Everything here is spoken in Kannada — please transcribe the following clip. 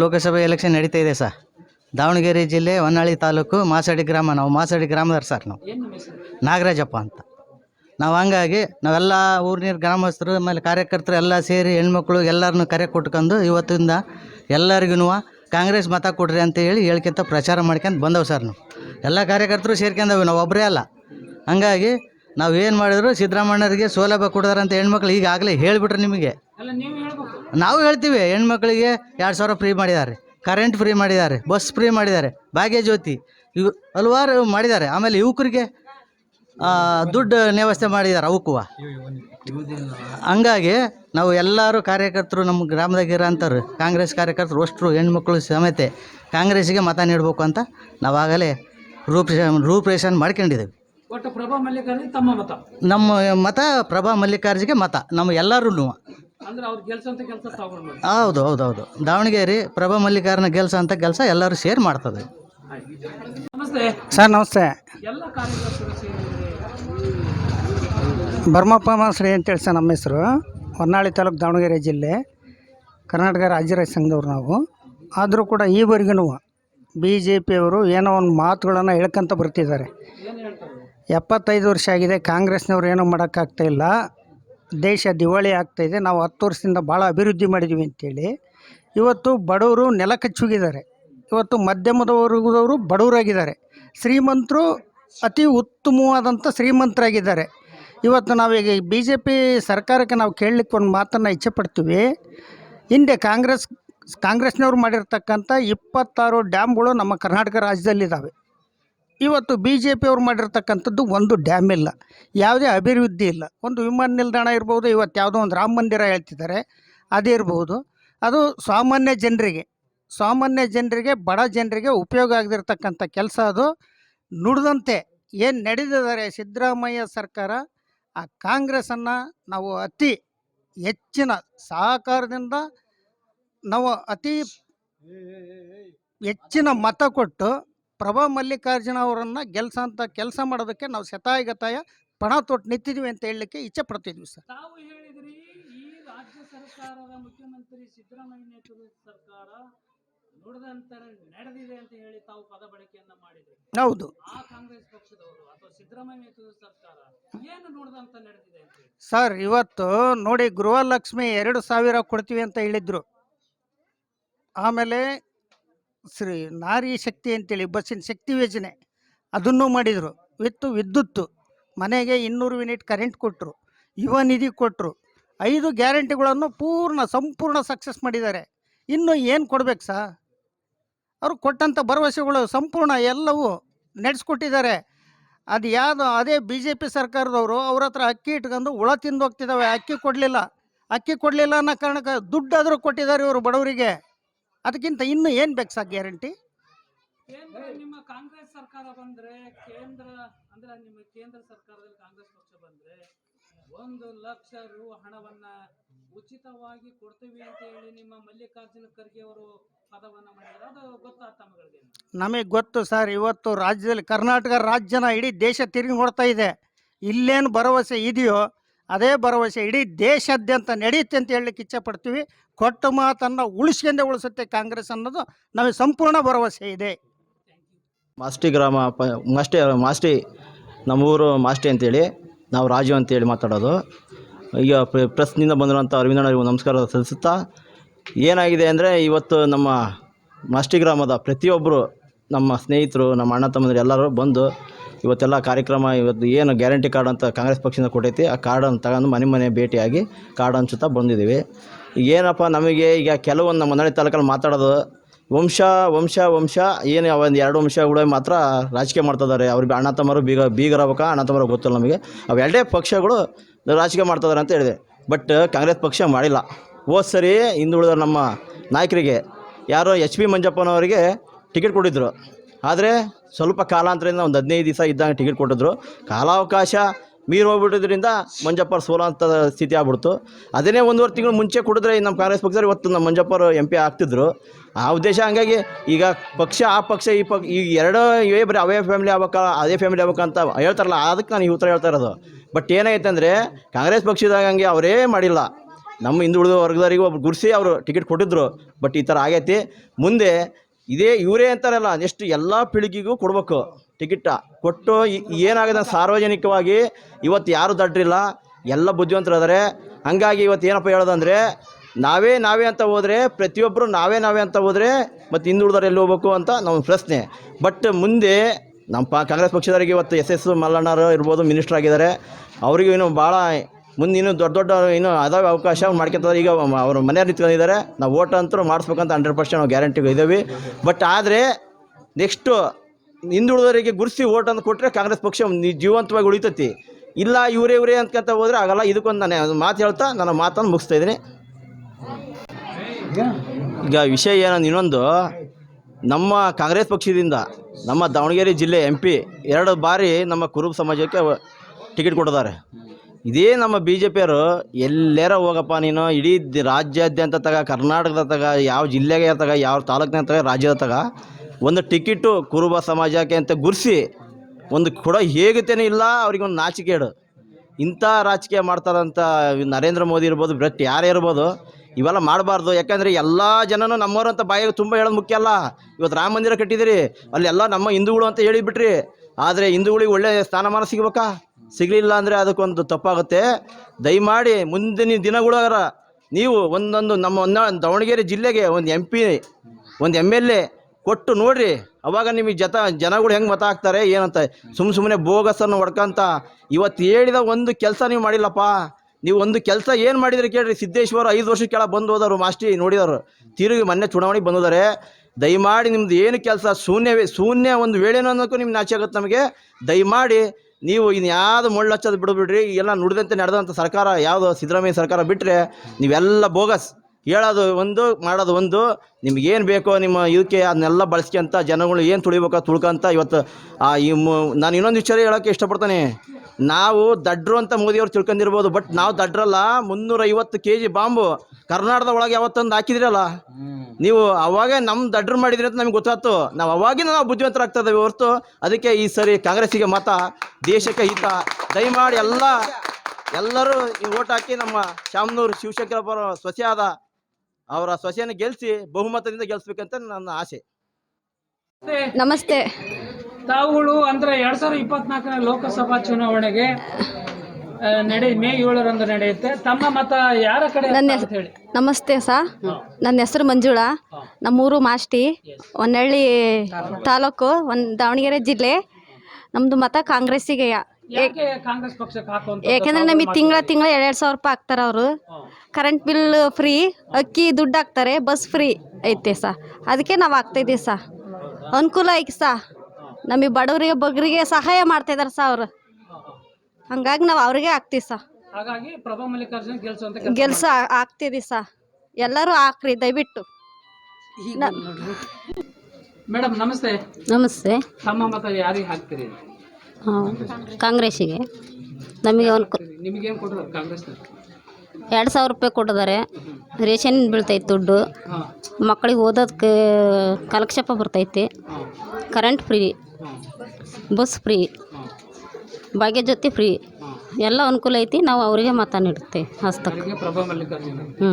ಲೋಕಸಭೆ ಎಲೆಕ್ಷನ್ ನಡೀತಾ ಇದೆ ಸರ್. ದಾವಣಗೆರೆ ಜಿಲ್ಲೆ ಹೊನ್ನಾಳಿ ತಾಲೂಕು ಮಾಸಡಿ ಗ್ರಾಮ. ನಾವು ಮಾಸಡಿ ಗ್ರಾಮದವ್ರು ಸರ್ ನಾವು. ನಾಗರಾಜಪ್ಪ ಅಂತ. ನಾವು ಹಂಗಾಗಿ ನಾವೆಲ್ಲ ಊರಿನ ಗ್ರಾಮಸ್ಥರು ಆಮೇಲೆ ಕಾರ್ಯಕರ್ತರು ಎಲ್ಲ ಸೇರಿ ಹೆಣ್ಮಕ್ಳು ಎಲ್ಲರನ್ನೂ ಕರೆ ಕೊಟ್ಕೊಂಡು ಇವತ್ತಿಂದ ಎಲ್ಲರಿಗೂ ಕಾಂಗ್ರೆಸ್ ಮತ ಕೊಡ್ರಿ ಅಂತ ಹೇಳಿ ಹೇಳ್ಕೊಂತ ಪ್ರಚಾರ ಮಾಡ್ಕೊಂಡು ಬಂದವು ಸರ್ ನಾವು. ಎಲ್ಲ ಕಾರ್ಯಕರ್ತರು ಸೇರ್ಕೊಂಡವು ನಾವು ಒಬ್ಬರೇ ಅಲ್ಲ. ಹಂಗಾಗಿ ನಾವು ಏನು ಮಾಡಿದ್ರು ಸಿದ್ದರಾಮಣ್ಣರಿಗೆ ಸೌಲಭ್ಯ ಕೊಡ್ದಾರಂತ ಹೆಣ್ಮಕ್ಳು ಈಗಾಗಲೇ ಹೇಳಿಬಿಟ್ರೆ ನಿಮಗೆ. ನೀವು ಹೇಳ್ತೀವಿ ಹೆಣ್ಮಕ್ಳಿಗೆ ಎರಡು ಸಾವಿರ ಫ್ರೀ ಮಾಡಿದ್ದಾರೆ ಕರೆಂಟ್ ಫ್ರೀ ಮಾಡಿದ್ದಾರೆ ಬಸ್ ಫ್ರೀ ಮಾಡಿದ್ದಾರೆ ಭಾಗ್ಯಜ್ಯೋತಿ ಇವು ಹಲವಾರು ಮಾಡಿದ್ದಾರೆ. ಆಮೇಲೆ ಯುವಕರಿಗೆ ದುಡ್ಡು ವ್ಯವಸ್ಥೆ ಮಾಡಿದ್ದಾರೆ ಅವಕ್ಕೂ ಹಂಗಾಗಿ ನಾವು ಎಲ್ಲರೂ ಕಾರ್ಯಕರ್ತರು ನಮ್ಮ ಗ್ರಾಮದಾಗಿರೋ ಅಂಥವ್ರು ಕಾಂಗ್ರೆಸ್ ಕಾರ್ಯಕರ್ತರು ಅಷ್ಟರು ಹೆಣ್ಮಕ್ಳು ಸಮೇತ ಕಾಂಗ್ರೆಸ್ಸಿಗೆ ಮತ ನೀಡಬೇಕು ಅಂತ ನಾವಾಗಲೇ ರೂಪ ರೂಪರೇಷನ್ ಮಾಡ್ಕೊಂಡಿದ್ದೀವಿ. ಪ್ರಭಾ ಮಲ್ಲಿಕಾರ್ಜುನ್ ತಮ್ಮ ಮತ? ನಮ್ಮ ಮತ ಪ್ರಭಾ ಮಲ್ಲಿಕಾರ್ಜಿಗೆ ಮತ ನಮ್ಮ ಎಲ್ಲರೂ ಹೌದು ಹೌದು ಹೌದು. ದಾವಣಗೆರೆ ಪ್ರಭಾ ಮಲ್ಲಿಕಾರ್ನ ಕೆಲಸ ಅಂತ ಕೆಲಸ ಎಲ್ಲರೂ ಶೇರ್ ಮಾಡ್ತದೆ. ಸರ್ ನಮಸ್ತೆ. ಬರ್ಮಪ್ಪ ಮಾಸ್ರಿ ಅಂತೇಳಿ ಸರ್ ನಮ್ಮ ಹೆಸರು. ಹೊನ್ನಾಳಿ ತಾಲೂಕು ದಾವಣಗೆರೆ ಜಿಲ್ಲೆ ಕರ್ನಾಟಕ ರಾಜ್ಯ ರೈತ ಸಂಘದವ್ರು ನಾವು. ಆದರೂ ಕೂಡ ಈವರೆಗೂ ಬಿ ಜೆ ಪಿಯವರು ಏನೋ ಒಂದು ಮಾತುಗಳನ್ನು ಹೇಳ್ಕೊಂತ ಬರ್ತಿದ್ದಾರೆ. ಎಪ್ಪತ್ತೈದು ವರ್ಷ ಆಗಿದೆ ಕಾಂಗ್ರೆಸ್ನವ್ರು ಏನೂ ಮಾಡೋಕ್ಕಾಗ್ತಾ ಇಲ್ಲ. ದೇಶ ದಿವಾಳಿ ಆಗ್ತಾಯಿದೆ ನಾವು ಹತ್ತು ವರ್ಷದಿಂದ ಭಾಳ ಅಭಿವೃದ್ಧಿ ಮಾಡಿದ್ವಿ ಅಂತೇಳಿ. ಇವತ್ತು ಬಡವರು ನೆಲ ಕಚ್ಚುಗಿದ್ದಾರೆ ಇವತ್ತು ಮಧ್ಯಮದವರ್ಗದವರು ಬಡವರಾಗಿದ್ದಾರೆ. ಶ್ರೀಮಂತರು ಅತಿ ಉತ್ತಮವಾದಂಥ ಶ್ರೀಮಂತರಾಗಿದ್ದಾರೆ. ಇವತ್ತು ನಾವೀಗ ಬಿ ಜೆ ಪಿ ಸರ್ಕಾರಕ್ಕೆ ನಾವು ಕೇಳಲಿಕ್ಕೆ ಒಂದು ಮಾತನ್ನು ಇಚ್ಛೆಪಡ್ತೀವಿ ಹಿಂದೆ ಕಾಂಗ್ರೆಸ್, ಕಾಂಗ್ರೆಸ್ನವ್ರು ಮಾಡಿರ್ತಕ್ಕಂಥ ಇಪ್ಪತ್ತಾರು ಡ್ಯಾಮ್ಗಳು ನಮ್ಮ ಕರ್ನಾಟಕ ರಾಜ್ಯದಲ್ಲಿದ್ದಾವೆ. ಇವತ್ತು ಬಿ ಜೆ ಪಿಯವ್ರು ಮಾಡಿರ್ತಕ್ಕಂಥದ್ದು ಒಂದು ಡ್ಯಾಮ್ ಇಲ್ಲ. ಯಾವುದೇ ಅಭಿವೃದ್ಧಿ ಇಲ್ಲ. ಒಂದು ವಿಮಾನ ನಿಲ್ದಾಣ ಇರ್ಬೋದು ಇವತ್ತು ಯಾವುದೋ ಒಂದು ರಾಮ ಮಂದಿರ ಹೇಳ್ತಿದ್ದಾರೆ ಅದೇ ಇರ್ಬೋದು. ಅದು ಸಾಮಾನ್ಯ ಜನರಿಗೆ ಸಾಮಾನ್ಯ ಜನರಿಗೆ ಬಡ ಜನರಿಗೆ ಉಪಯೋಗ ಆಗದಿರ್ತಕ್ಕಂಥ ಕೆಲಸ ಅದು. ನುಡಿದಂತೆ ಏನು ನಡೆದಿದ್ದಾರೆ ಸಿದ್ದರಾಮಯ್ಯ ಸರ್ಕಾರ ಆ ಕಾಂಗ್ರೆಸ್ಸನ್ನು ನಾವು ಅತಿ ಹೆಚ್ಚಿನ ಸಹಕಾರದಿಂದ ನಾವು ಅತಿ ಹೆಚ್ಚಿನ ಮತ ಕೊಟ್ಟು ಪ್ರಭಾ ಮಲ್ಲಿಕಾರ್ಜುನ ಅವರನ್ನು ಗೆಲ್ಸೋಂಥ ಕೆಲಸ ಮಾಡೋದಕ್ಕೆ ನಾವು ಶತಾಯಗತಾಯ ಪಣ ತೊಟ್ಟು ನಿಂತಿದ್ದೀವಿ ಅಂತ ಹೇಳಲಿಕ್ಕೆ ಇಚ್ಛೆ ಪಡ್ತಿದ್ವಿ ಸರ್. ತಾವು ಹೇಳಿದ್ರಿ ಈ ರಾಜ್ಯ ಸರ್ಕಾರದ ಮುಖ್ಯಮಂತ್ರಿ ಸಿದ್ದರಾಮಯ್ಯ ನೇತೃತ್ವದ ಸರ್ಕಾರ ನುಡಿದಂತ ನಡೆದಿದೆ ಅಂತ ಹೇಳಿ ತಾವು ಪದ ಬಳಕೆಯನ್ನ ಮಾಡಿದ್ರಿ. ಹೌದು. ಆ ಕಾಂಗ್ರೆಸ್ ಪಕ್ಷದವರು ಅಥವಾ ಸಿದ್ದರಾಮಯ್ಯ ನೇತೃತ್ವದ ಸರ್ಕಾರ ಏನು ನುಡಿದಂತ ನಡೆದಿದೆ ಅಂತ ಹೇಳಿ. ಸರ್ ಇವತ್ತು ನೋಡಿ ಗೃಹಲಕ್ಷ್ಮಿ ಎರಡು ಸಾವಿರ ಕೊಡ್ತೀವಿ ಅಂತ ಹೇಳಿದ್ರು. ಆಮೇಲೆ ಶ್ರೀ ನಾರಿ ಶಕ್ತಿ ಅಂತೇಳಿ, ಬಸ್ಸಿನ ಶಕ್ತಿ ಯೋಜನೆ. ಅದನ್ನು ಮಾಡಿದರು. ವಿತ್ತು ವಿದ್ಯುತ್ತು. ಮನೆಗೆ ಇನ್ನೂರು ಯೂನಿಟ್ ಕರೆಂಟ್ ಕೊಟ್ಟರು ಯುವ ನಿಧಿ ಕೊಟ್ಟರು ಐದು ಗ್ಯಾರಂಟಿಗಳನ್ನು ಪೂರ್ಣ, ಸಂಪೂರ್ಣ ಸಕ್ಸಸ್ ಮಾಡಿದ್ದಾರೆ. ಇನ್ನು ಏನು ಕೊಡ್ಬೇಕು ಸಾ? ಅವರು ಕೊಟ್ಟಂಥ ಭರವಸೆಗಳು ಸಂಪೂರ್ಣ ಎಲ್ಲವೂ ನಡೆಸ್ಕೊಟ್ಟಿದ್ದಾರೆ. ಅದು ಯಾವುದು, ಅದೇ ಬಿ ಜೆ ಪಿ ಸರ್ಕಾರದವರು ಅವ್ರ ಹತ್ರ ಅಕ್ಕಿ ಇಟ್ಕೊಂಡು ಹುಳ ತಿಂದು ಹೋಗ್ತಿದ್ದಾವೆ ಅಕ್ಕಿ ಕೊಡಲಿಲ್ಲ. ಅಕ್ಕಿ ಕೊಡಲಿಲ್ಲ ಅನ್ನೋ ಕಾರಣಕ್ಕೆ ದುಡ್ಡಾದರೂ ಕೊಟ್ಟಿದ್ದಾರೆ ಇವರು ಬಡವರಿಗೆ. ಅದಕ್ಕಿಂತ ಇನ್ನು ಏನು ಬೇಕು ಸರ್ ಗ್ಯಾರಂಟಿ? ಕೇಂದ್ರ ನಿಮ್ಮ ಕಾಂಗ್ರೆಸ್ ಸರ್ಕಾರ ಬಂದ್ರೆ ಕೇಂದ್ರ ಅಂದ್ರೆ ನಿಮ್ಮ ಕೇಂದ್ರ ಸರ್ಕಾರದಲ್ಲಿ ಕಾಂಗ್ರೆಸ್ ಪಕ್ಷ ಬಂದ್ರೆ ಒಂದು ಲಕ್ಷ ರೂ ಹಣವನ್ನ ಉಚಿತವಾಗಿ ಕೊಡ್ತೀವಿ ಅಂತ ಹೇಳಿ ನಿಮ್ಮ ಮಲ್ಲಿಕಾರ್ಜುನ ಖರ್ಗೆ ಅವರು ಪದವನ್ನ ಮಾಡಿದ್ರು. ಅದು ಗೊತ್ತಾ ತಮ್ಮಗಳಿಗೆ ನಮಗೆ ಗೊತ್ತು ಸರ್ ಇವತ್ತು ರಾಜ್ಯದಲ್ಲಿ ಕರ್ನಾಟಕ ರಾಜ್ಯನ ಇಡೀ ದೇಶ ತಿರುಗಿ ನೋಡ್ತಾ ಇದೆ. ಇಲ್ಲೇನು ಭರವಸೆ ಇದೆಯೋ ಅದೇ ಭರವಸೆ, ಇಡೀ ದೇಶಾದ್ಯಂತ ನಡೆಯುತ್ತೆ ಅಂತ ಹೇಳಲಿಕ್ಕೆ ಇಚ್ಛೆ ಪಡ್ತೀವಿ ಕೊಟ್ಟ ಮಾತನ್ನು ಉಳಿಸ್ಕೊಂಡೇ ಉಳಿಸುತ್ತೆ ಕಾಂಗ್ರೆಸ್ ಅನ್ನೋದು ನಮಗೆ ಸಂಪೂರ್ಣ ಭರವಸೆ ಇದೆ. ಮಾಸ್ಟಿ ಗ್ರಾಮ ಪ, ಮಾಸ್ಟಿ ಮಾಸ್ಟಿ, ನಮ್ಮೂರು ಮಾಸ್ಟಿ ಅಂತೇಳಿ, ನಾವು ರಾಜು ಅಂತೇಳಿ ಮಾತಾಡೋದು. ಈಗ ಪ್ರ- ಪ್ರೆಸ್ನಿಂದ ಬಂದಿರೋಂಥ ಅರವಿಂದಣ್ಣರಿಗೂ ನಮಸ್ಕಾರ ಸಲ್ಲಿಸುತ್ತಾ, ಏನಾಗಿದೆ ಅಂದರೆ ಇವತ್ತು ನಮ್ಮ ಮಾಸ್ಟಿ ಗ್ರಾಮದ ಪ್ರತಿಯೊಬ್ಬರು ನಮ್ಮ ಸ್ನೇಹಿತರು, ನಮ್ಮ ಅಣ್ಣ ತಮ್ಮಂದಿರು ಎಲ್ಲರೂ ಬಂದು ಇವತ್ತೆಲ್ಲ ಕಾರ್ಯಕ್ರಮ, ಇವತ್ತು ಏನು ಗ್ಯಾರಂಟಿ ಕಾರ್ಡ್ ಅಂತ ಕಾಂಗ್ರೆಸ್ ಪಕ್ಷದಿಂದ ಕೊಟ್ಟೈತಿ, ಆ ಕಾರ್ಡನ್ನು ತಗೊಂಡು ಮನೆ ಮನೆ ಭೇಟಿಯಾಗಿ ಕಾರ್ಡ್ ಹಂಚುತ್ತಾ ಬಂದಿದ್ದೀವಿ. ಏನಪ್ಪ ನಮಗೆ ಈಗ ಕೆಲವೊಂದು ನಮ್ಮ ಹೊನ್ನಾಳಿ ತಾಲೂಕಲ್ಲಿ ಮಾತಾಡೋದು, ವಂಶ ವಂಶ ವಂಶ, ಏನು ಒಂದು ಎರಡು ವಂಶಗಳು ಮಾತ್ರ ರಾಜಕೀಯ ಮಾಡ್ತಿದ್ದಾರೆ. ಅವ್ರಿಗೆ ಅಣ್ಣ ತಮ್ಮರು ಬೀಗ ಬೀಗರಬೇಕಾ ಅಣ್ಣ ತಮ್ಮರು ಗೊತ್ತಿಲ್ಲ ನಮಗೆ. ಅವೆರಡೇ ಪಕ್ಷಗಳು ರಾಜಕೀಯ ಮಾಡ್ತಿದ್ದಾರೆ ಅಂತ ಹೇಳಿದೆ. ಬಟ್ ಕಾಂಗ್ರೆಸ್ ಪಕ್ಷ ಮಾಡಿಲ್ಲ. ಹೋದ ಸರಿ ಹಿಂದುಳಿದ ನಮ್ಮ ನಾಯಕರಿಗೆ, ಯಾರೋ ಎಚ್ ಪಿ ಮಂಜಪ್ಪನವರಿಗೆ ಟಿಕೆಟ್ ಕೊಟ್ಟಿದ್ದರು ಆದರೆ ಸ್ವಲ್ಪ ಕಾಲಾಂತರದಿಂದ ಒಂದು ಹದಿನೈದು ದಿವಸ ಇದ್ದಂಗೆ ಟಿಕೆಟ್ ಕೊಟ್ಟಿದ್ರು. ಕಾಲಾವಕಾಶ ಮೀರಿ ಹೋಗ್ಬಿಟ್ಟಿದ್ರಿಂದ ಮಂಜಪ್ಪ ಸೋಲಂತ ಸ್ಥಿತಿ ಆಗ್ಬಿಡ್ತು. ಅದನ್ನೇ ಒಂದುವರೆ ತಿಂಗಳು ಮುಂಚೆ ಕೊಡಿದ್ರೆ ನಮ್ಮ ಕಾಂಗ್ರೆಸ್ ಪಕ್ಷದವ್ರು ಇವತ್ತು ನಮ್ಮ ಮಂಜಪ್ಪರು ಎಂ ಪಿ ಆಗ್ತಿದ್ರು. ಆ ಉದ್ದೇಶ ಹಂಗಾಗಿ ಈಗ ಪಕ್ಷ, ಆ ಪಕ್ಷ, ಈ ಪಕ್ಷ ಈಗ ಎರಡೂ ಇವೇ ಬರೀ ಅವೇ ಫ್ಯಾಮಿಲಿ ಆಗ್ಬೇಕಾ, ಅದೇ ಫ್ಯಾಮಿಲಿ ಆಗ್ಬೇಕಂತ ಹೇಳ್ತಾರಲ್ಲ, ಅದಕ್ಕೆ ನಾನು ಈ ಉತ್ತರ ಹೇಳ್ತಾ ಇರೋದು. ಬಟ್ ಏನಾಯ್ತು ಅಂದರೆ ಕಾಂಗ್ರೆಸ್ ಪಕ್ಷದಾಗ ಹಂಗೆ ಅವರೇ ಮಾಡಿಲ್ಲ. ನಮ್ಮ ಹಿಂದುಳಿದ ವರ್ಗದವರಿಗೆ ಒಬ್ಬರು ಗುರ್ಸಿ ಅವರು ಟಿಕೆಟ್ ಕೊಟ್ಟಿದ್ರು ಬಟ್ ಈ ಥರ ಆಗೈತಿ. ಮುಂದೆ ಇದೇ ಇವರೇ ಅಂತಾರಲ್ಲ, ನೆಕ್ಸ್ಟ್ ಎಲ್ಲ ಪೀಳಿಗೆಗೂ ಕೊಡ್ಬೇಕು ಟಿಕೆಟ ಕೊಟ್ಟು ಏನಾಗಿದೆ ಸಾರ್ವಜನಿಕವಾಗಿ ಇವತ್ತು ಯಾರು ದಡ್ರಿಲ್ಲ, ಎಲ್ಲ ಬುದ್ಧಿವಂತರು ಅದಾರೆ ಹಂಗಾಗಿ ಇವತ್ತು ಏನಪ್ಪ ಹೇಳೋದಂದರೆ, ನಾವೇ ನಾವೇ ಅಂತ ಹೋದರೆ ಪ್ರತಿಯೊಬ್ಬರು ನಾವೇ ನಾವೇ ಅಂತ ಹೋದರೆ, ಮತ್ತು ಹಿಂದುಳಿದವ್ರು ಎಲ್ಲಿ ಹೋಗ್ಬೇಕು ಅಂತ ನಮ್ಮ ಪ್ರಶ್ನೆ. ಬಟ್ ಮುಂದೆ ನಮ್ಮ ಕಾಂಗ್ರೆಸ್ ಪಕ್ಷದವರಿಗೆ ಇವತ್ತು ಎಸ್ ಎಸ್ ಮಲ್ಲಣ್ಣರು ಇರ್ಬೋದು, ಮಿನಿಸ್ಟ್ರ್ ಆಗಿದ್ದಾರೆ, ಅವರಿಗೂ ಇನ್ನೂ ಭಾಳ ಮುಂದೆ ಇನ್ನೂ ದೊಡ್ಡ ದೊಡ್ಡ ಇನ್ನೂ ಅದಾವೆ ಅವಕಾಶ ಮಾಡ್ಕೊತಾರೆ ಈಗ ಅವರು ಮನೆ ನಿಂತ್ಕೊಂಡಿದ್ದಾರೆ ನಾವು ಓಟ್ ಅಂತೂ ಮಾಡಿಸ್ಬೇಕಂತ ಹಂಡ್ರೆಡ್ ಪರ್ಸೆಂಟ್ ನಾವು ಗ್ಯಾರಂಟಿ ಇದ್ದೀವಿ ಬಟ್ ಆದರೆ ನೆಕ್ಸ್ಟು ಹಿಂದುಳಿದವರಿಗೆ ಗುರುಸಿ ಓಟ್ ಅಂತ ಕೊಟ್ಟರೆ ಕಾಂಗ್ರೆಸ್ ಪಕ್ಷ ಜೀವಂತವಾಗಿ ಉಳಿತೈತಿ. ಇಲ್ಲ, ಇವರೇ ಇವರೇ ಅಂತಂತ ಹೋದರೆ ಆಗಲ್ಲ. ಇದಕ್ಕೊಂದು ನಾನು ಮಾತು ಹೇಳ್ತಾ, ನನ್ನ ಮಾತನ್ನು ಮುಗಿಸ್ತಾ ಇದ್ದೀನಿ. ಈಗ ವಿಷಯ ಏನಂದ್ರೆ ಇನ್ನೊಂದು, ನಮ್ಮ ಕಾಂಗ್ರೆಸ್ ಪಕ್ಷದಿಂದ ನಮ್ಮ ದಾವಣಗೆರೆ ಜಿಲ್ಲೆ ಎಂ ಪಿ ಎರಡು ಬಾರಿ ನಮ್ಮ ಕುರುಬ ಸಮಾಜಕ್ಕೆ ಟಿಕೆಟ್ ಕೊಟ್ಟಿದ್ದಾರೆ. ಇದೇ ನಮ್ಮ ಬಿ ಜೆ ಪಿಯವರು ಎಲ್ಲಾರ ಹೋಗಪ್ಪ ನೀನು? ಇಡೀ ರಾಜ್ಯಾದ್ಯಂತ ತಗ, ಕರ್ನಾಟಕದ ತಗ, ಯಾವ ಜಿಲ್ಲೆಗೆ ತಗ, ಯಾವ ತಾಲೂಕಿನ ತಗ, ರಾಜ್ಯದ ತಗ, ಒಂದು ಟಿಕೆಟು ಕುರುಬ ಸಮಾಜಕ್ಕೆ ಅಂತ ಗುರ್ಸಿ, ಒಂದು ಕೊಡ ಹೇಗುತ್ತೇನೆ ಇಲ್ಲ ಅವ್ರಿಗೆ ಒಂದು ನಾಚಿಕೆಡು ಇಂಥ ರಾಜಕೀಯ ಮಾಡ್ತಾರಂತ ನರೇಂದ್ರ ಮೋದಿ ಇರ್ಬೋದು, ಬ್ರಟ್ ಯಾರೇ ಇರ್ಬೋದು, ಇವೆಲ್ಲ ಮಾಡಬಾರ್ದು. ಯಾಕಂದರೆ ಎಲ್ಲ ಜನನೂ ನಮ್ಮವರು ಅಂತ ಬಾಯಿಗೆ ತುಂಬ ಹೇಳೋದು ಮುಖ್ಯ ಅಲ್ಲ. ಇವತ್ತು ರಾಮ ಮಂದಿರ ಕಟ್ಟಿದಿರಿ ಅಲ್ಲೆಲ್ಲ ನಮ್ಮ ಹಿಂದೂಗಳು ಅಂತ ಹೇಳಿಬಿಟ್ರಿ. ಆದರೆ ಹಿಂದೂಗಳಿಗೆ ಒಳ್ಳೆಯ ಸ್ಥಾನಮಾನ ಸಿಗ್ಬೇಕಾ? ಸಿಗಲಿಲ್ಲ ಅಂದರೆ ಅದಕ್ಕೊಂದು ತಪ್ಪಾಗುತ್ತೆ. ದಯಮಾಡಿ ಮುಂದಿನ ದಿನಗಳಾರ ನೀವು ಒಂದೊಂದು ನಮ್ಮ ದಾವಣಗೆರೆ ಜಿಲ್ಲೆಗೆ ಒಂದು ಎಂ ಪಿ ಒಂದು ಎಂ ಎಲ್ ಎ ಕೊಟ್ಟು ನೋಡ್ರಿ. ಅವಾಗ ನಿಮಗೆ ಜತ, ಜನಗಳು ಹೆಂಗೆ ಮತ ಹಾಕ್ತಾರೆ, ಏನಂತ. ಸುಮ್ಮ ಸುಮ್ಮನೆ ಬೋಗಸನ್ನು ಹೊಡ್ಕಂತ ಇವತ್ತು ಹೇಳಿದ ಒಂದು ಕೆಲಸ ನೀವು ಮಾಡಿಲ್ಲಪ್ಪ. ನೀವು ಒಂದು ಕೆಲಸ ಏನು ಮಾಡಿದ್ರಿ ಕೇಳ್ರಿ. ಸಿದ್ದೇಶ್ವರ ಐದು ವರ್ಷ ಕೆಳ ಬಂದು ಹೋದರು ಮಾಸ್ಟಿ ನೋಡಿದವರು. ತಿರುಗಿ ಮೊನ್ನೆ ಚುನಾವಣೆಗೆ ಬಂದಿದ್ದಾರೆ ದಯಮಾಡಿ ನಿಮ್ದು ಏನು ಕೆಲಸ, ಶೂನ್ಯವೇ, ಶೂನ್ಯ ಒಂದು ವೇಳೆನೋ ಅನ್ನೋಕ್ಕೂ ನಿಮ್ಗೆ ನಾಚೆ ಆಗುತ್ತೆ ನಮಗೆ. ದಯಮಾಡಿ ನೀವು ಇನ್ನು ಯಾವ್ದು ಮುಳ್ಳು ಹಚ್ಚೋದು ಬಿಡ್ಬಿಡ್ರಿ ಎಲ್ಲ ನುಡಿದಂತೆ ನಡೆದಂಥ ಸರ್ಕಾರ, ಯಾವುದು ಸಿದ್ದರಾಮಯ್ಯ ಸರ್ಕಾರ ಬಿಟ್ಟರೆ ನೀವೆಲ್ಲ ಬೋಗಸ್. ಹೇಳೋದು ಒಂದು, ಮಾಡೋದು ಒಂದು. ನಿಮ್ಗೇನು ಬೇಕೋ ನಿಮ್ಮ ಇದಕ್ಕೆ ಅದನ್ನೆಲ್ಲ ಬಳಸ್ಕೊಂತ ಜನಗಳು ಏನು ತುಳಿಬೇಕೋ ತುಳ್ಕೊಂತ ಇವತ್ತು, ಆ, ಈ ಮು, ನಾನು ಇನ್ನೊಂದು ವಿಚಾರ ಹೇಳೋಕ್ಕೆ ಇಷ್ಟಪಡ್ತಾನೆ. ನಾವು ದಡ್ರು ಅಂತ ಮೋದಿಯವ್ರು ತಿಳ್ಕೊಂಡಿರ್ಬೋದು, ಬಟ್ ನಾವು ದಡ್ರಲ್ಲ, ಮುನ್ನೂರೈವತ್ತು ಕೆ ಜಿ ಬಾಂಬು. ಕರ್ನಾಟಕದ ಒಳಗೆ ಯಾವತ್ತೊಂದು ಹಾಕಿದ್ರಲ್ಲ ನೀವು ಅವಾಗ ನಮ್ ದಡ್ರು ಮಾಡಿದ್ರಿ ಅಂತ ನಮ್ಗೆ ಗೊತ್ತಾಯ್ತು. ನಾವು ಅವಾಗಿನ ನಾವು ಬುದ್ಧಿವಂತರಾಗ್ತಾ ಇದ್ದೇವೆ ಹೊರತು ಅದಕ್ಕೆ ಈ ಸರಿ ಕಾಂಗ್ರೆಸ್ಸಿಗೆ ಮತ ದೇಶಕ್ಕೆ ಹಿತ. ದಯಮಾಡಿ ಎಲ್ಲ ಎಲ್ಲರೂ ಈ ಓಟ್ ಹಾಕಿ ನಮ್ಮ ಶಾಮನೂರು ಶಿವಶಂಕರಪ್ಪರ ಸೊಸೆಯಾದ ಆದ ಅವರ ಸೊಸೆಯನ್ನು ಗೆಲ್ಸಿ ಬಹುಮತದಿಂದ ಗೆಲ್ಸ್ಬೇಕಂತ ನನ್ನ ಆಸೆ. ನಮಸ್ತೆ. ತಾವುಗಳು ಅಂದ್ರೆ ಎರಡ್ ಸಾವಿರದ ಇಪ್ಪತ್ನಾಲ್ಕನೇ ಲೋಕಸಭಾ ಚುನಾವಣೆಗೆ ನಡೆ ಮೇ ಏಳರಂದು ನಡೆಯುತ್ತೆ. ತಮ್ಮ ಮತ ಯಾರ ಕಡೆ ನನ್ನ ಅಂತ ಹೇಳಿ. ನಮಸ್ತೆ ಸಾ. ನನ್ನ ಹೆಸರು ಮಂಜುಳಾ. ನಮ್ಮೂರು ಮಾಷ್ಟಿ. ಹೊನ್ನಳ್ಳಿ ತಾಲೂಕು. ಒಂದು ದಾವಣಗೆರೆ ಜಿಲ್ಲೆ. ನಮ್ಮದು ಮತ ಕಾಂಗ್ರೆಸ್ಸಿಗೆ. ಯಾಕೆ ಕಾಂಗ್ರೆಸ್ ಪಕ್ಷಕ್ಕೆ ಹಾಕುವಂತ ಯಾಕೆಂದ್ರೆ ನಮಗೆ ತಿಂಗಳ ತಿಂಗಳ ಎರಡು ಸಾವಿರ ರೂಪಾಯಿ ಹಾಕ್ತಾರೆ ಅವರು. ಕರೆಂಟ್ ಬಿಲ್ ಫ್ರೀ ಅಕ್ಕಿ ದುಡ್ಡು ಹಾಕ್ತಾರೆ ಬಸ್ ಫ್ರೀ ಐತೆ ಸಾ. ಅದಕ್ಕೆ ನಾವು ಹಾಕ್ತಾಯಿದ್ದೀವಿ ಸಾ. ಅನುಕೂಲ ಐತೆ ಸಾ. ನಮಗೆ ಬಡವರಿಗೆ ಬಗ್ಗರಿಗೆ ಸಹಾಯ ಮಾಡ್ತಾಯಿದ್ದಾರೆ ಸಾ ಅವರು. ಹಂಗಾಗಿ ನಾವು ಅವ್ರಿಗೆ ಹಾಕ್ತೀವಿ ಸಾ. ಹಾಗಾಗಿ ಪ್ರಭಾ ಮಲ್ಲಿಕಾರ್ಜುನ್ ಗೆಲ್ಸುವಂತ ಗೆಲ್ಸ ಆಗ್ತಿದಿ ಸಾ. ಎಲ್ಲರೂ ಹಾಕ್ರಿ ದಯವಿಟ್ಟು. ಮೇಡಮ್ ನಮಸ್ತೆ. ನಮಸ್ತೆ. ತಮ್ಮ ಮತ ಯಾರಿಗೆ ಹಾಕ್ತೀರಿ? ಕಾಂಗ್ರೆಸ್ಸಿಗೆ. ನಮಗೆ ಒಂದು ನಿಮಗೇನು ಕೊಟ್ಟರು ಕಾಂಗ್ರೆಸ್ ಎರಡು ಸಾವಿರ ರೂಪಾಯಿ ಕೊಟ್ಟಿದ್ದಾರೆ. ರೇಷನ್ ಬೀಳ್ತೈತೆ ದುಡ್ಡು. ಹಾಂ. ಮಕ್ಕಳಿಗೆ ಓದೋದಕ್ಕೆ ಕಾಲಕ್ಷೇಪ ಬರ್ತೈತೆ. Current free. Bus free. Bhagya ಜೊತೆ ಫ್ರೀ ಎಲ್ಲ ಅನುಕೂಲ ಐತಿ ನಾವು ಅವರಿಗೆ ಮತ ನೀಡುತ್ತೆ ಹಸ್ತಕ್ಕೆ. ಹ್ಞೂ